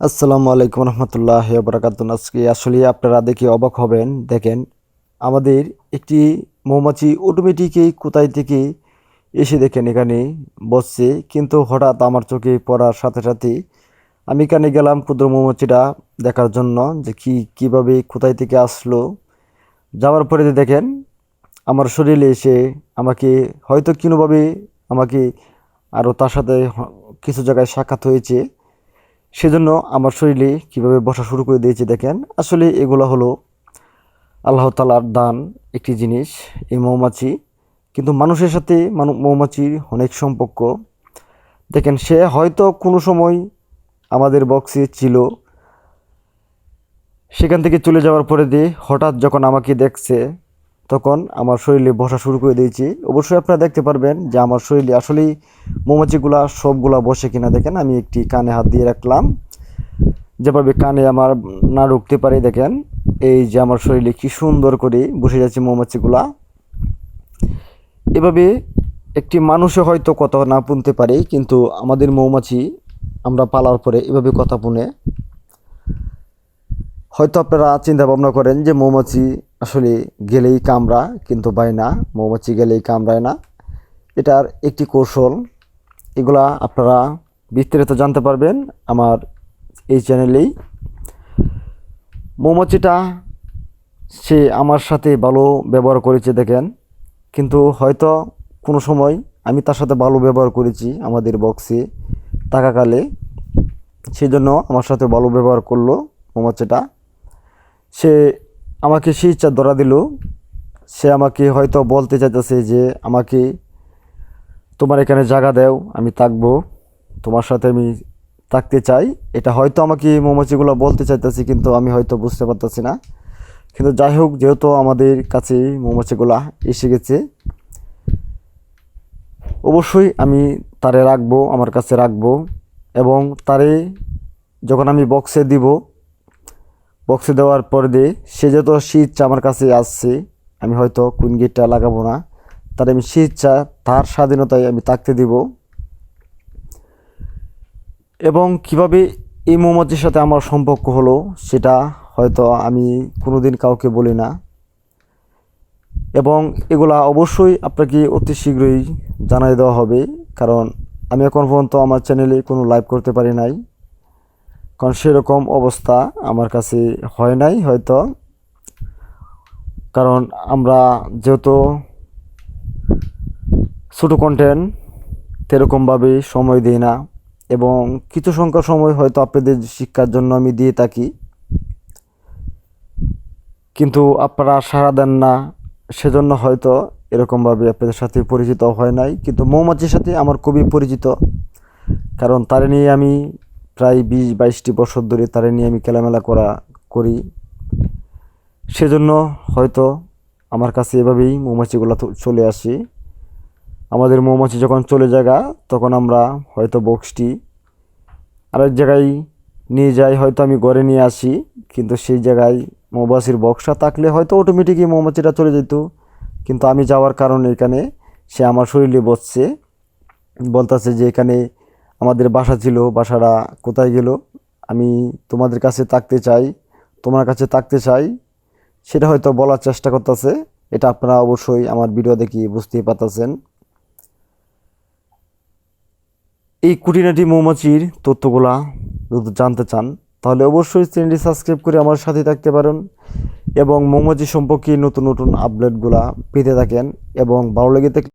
আসসালামু আলাইকুম রহমতুল্লাহ বরাকাত আজকে আসলে আপনারা দেখে অবাক হবেন। দেখেন, আমাদের একটি মৌমাছি অটোমেটিকই কোথায় থেকে এসে দেখেন এখানে বসছে। কিন্তু হঠাৎ আমার চোখে পড়ার সাথে সাথে আমি এখানে গেলাম ক্ষুদ্র মৌমাছিটা দেখার জন্য যে কি, কীভাবে, কোথায় থেকে আসলো। যাওয়ার পরে দেখেন, আমার শরীরে এসে আমাকে হয়তো কোনোভাবে আমাকে আরও তার সাথে কিছু জায়গায় সাক্ষাৎ হয়েছে। সেজন্য আমার শরীরে কীভাবে বসা শুরু করে দিয়েছে দেখেন। আসলে এগুলো হলো আল্লাহ তালার দান একটি জিনিস, এই মৌমাছি। কিন্তু মানুষের সাথে মৌমাছির অনেক সম্পর্ক। দেখেন, সে হয়তো কোনো সময় আমাদের বক্সে ছিল। সেখান থেকে চলে যাওয়ার পরে দিয়ে হঠাৎ যখন আমাকে দেখছে তখন আমার শরীরে বসা শুরু করে দিয়েছি। অবশ্যই আপনারা দেখতে পারবেন যে আমার শরীরে আসলেই মৌমাছিগুলা সবগুলা বসে কিনা। দেখেন, আমি একটি কানে হাত দিয়ে রাখলাম। যেভাবে কানে আমার না ঢুকতে পারে, দেখেন, এই যে আমার শরীরে কি সুন্দর করে বসে যাচ্ছে মৌমাছিগুলা। এভাবে একটি মানুষে হয়তো কথা না শুনতে পারে, কিন্তু আমাদের মৌমাছি আমরা পালার পরে এভাবে কথা শুনে হয়তো আপনারা চিন্তা ভাবনা করেন যে মৌমাছি আসলে গেলেই কামড়া, কিন্তু পায় না। মৌমাছি গেলেই কামড়ায় না। এটার একটি কৌশল, এগুলা আপনারা বিস্তারিত জানতে পারবেন আমার এই চ্যানেলেই। মৌমাছিটা, সে আমার সাথে ভালো ব্যবহার করেছে দেখেন। কিন্তু হয়তো কোনো সময় আমি তার সাথে ভালো ব্যবহার করেছি আমাদের বক্সে থাকাকালে। সেই জন্য আমার সাথে ভালো ব্যবহার করল মৌমাছিটা। সে আমাকে সেই ইচ্ছা ধরা দিল। সে আমাকে হয়তো বলতে চাইতেছে যে, আমাকে তোমার এখানে জায়গা দাও, আমি থাকব। তোমার সাথে আমি থাকতে চাই। এটা হয়তো আমাকে মৌমাছিগুলো বলতে চাইতেছি, কিন্তু আমি হয়তো বুঝতে পারতেছি না। কিন্তু যাই হোক, যেহেতু আমাদের কাছে মৌমাছিগুলা এসে গেছে, অবশ্যই আমি তারে রাখব, আমার কাছে রাখব এবং তারে যখন আমি বক্সে দিব বক্সে দেওয়ার পর দিয়ে, সে যত সে ইচ্ছা আমার কাছে আসছে, আমি হয়তো কুইন গেটটা লাগাবো না, তার আমি সে ইচ্ছা তার স্বাধীনতায় আমি থাকতে দিব। এবং কীভাবে এই মৌমাছির সাথে আমার সম্পর্ক হলো, সেটা হয়তো আমি কোনো দিন কাউকে বলি না। এবং এগুলা অবশ্যই আপনাকে অতি শীঘ্রই জানাই দেওয়া হবে, কারণ আমি এখন পর্যন্ত আমার চ্যানেলে কোনো লাইভ করতে পারি নাই। কারণ সেরকম অবস্থা আমার কাছে হয় নাই হয়তো। কারণ আমরা যেহেতু ছোটো কন্টেন্ট সেরকমভাবে সময় দিই না এবং কিছু সংখ্যা সময় হয়তো আপনাদের শিক্ষার জন্য আমি দিয়ে থাকি। কিন্তু আপনারা সাড়া দেন না, সেজন্য হয়তো এরকমভাবে আপনাদের সাথে পরিচিত হয় নাই। কিন্তু মৌমাছির সাথে আমার খুবই পরিচিত, কারণ তারে নিয়ে আমি প্রায় বিশ, বাইশটি বছর ধরে তারে নিয়ে আমি খেলামেলা করা, করি। সেজন্য হয়তো আমার কাছে এভাবেই মৌমাছিগুলো চলে আসে। আমাদের মৌমাছি যখন চলে যাগা তখন আমরা হয়তো বক্সটি আরেক জায়গায় নিয়ে যাই, হয়তো আমি ঘরে নিয়ে আসি। কিন্তু সেই জায়গায় মৌমাছির বক্সটা থাকলে হয়তো অটোমেটিকই মৌমাছিটা চলে যেত। কিন্তু আমি যাওয়ার কারণে এখানে সে আমার শরীরে বসছে। বলতেছে যে এখানে আমাদের বাসা ছিল বাসাটা কোথায় গেল? আমি তোমাদের কাছে থাকতে চাই, তোমার কাছে থাকতে চাই, সেটা হয়তো বলার চেষ্টা করতেছে। এটা আপনারা অবশ্যই আমার ভিডিও দেখি বুঝতেই পারতেছেন। এই কুটিনাটি মৌমাছির তথ্যগুলা যদি জানতে চান, তাহলে অবশ্যই চ্যানেলটি সাবস্ক্রাইব করে আমার সাথে থাকতে পারেন এবং মৌমাছি সম্পর্কে নতুন নতুন আপডেটগুলা পেতে থাকেন এবং ভালো লেগে থাকলে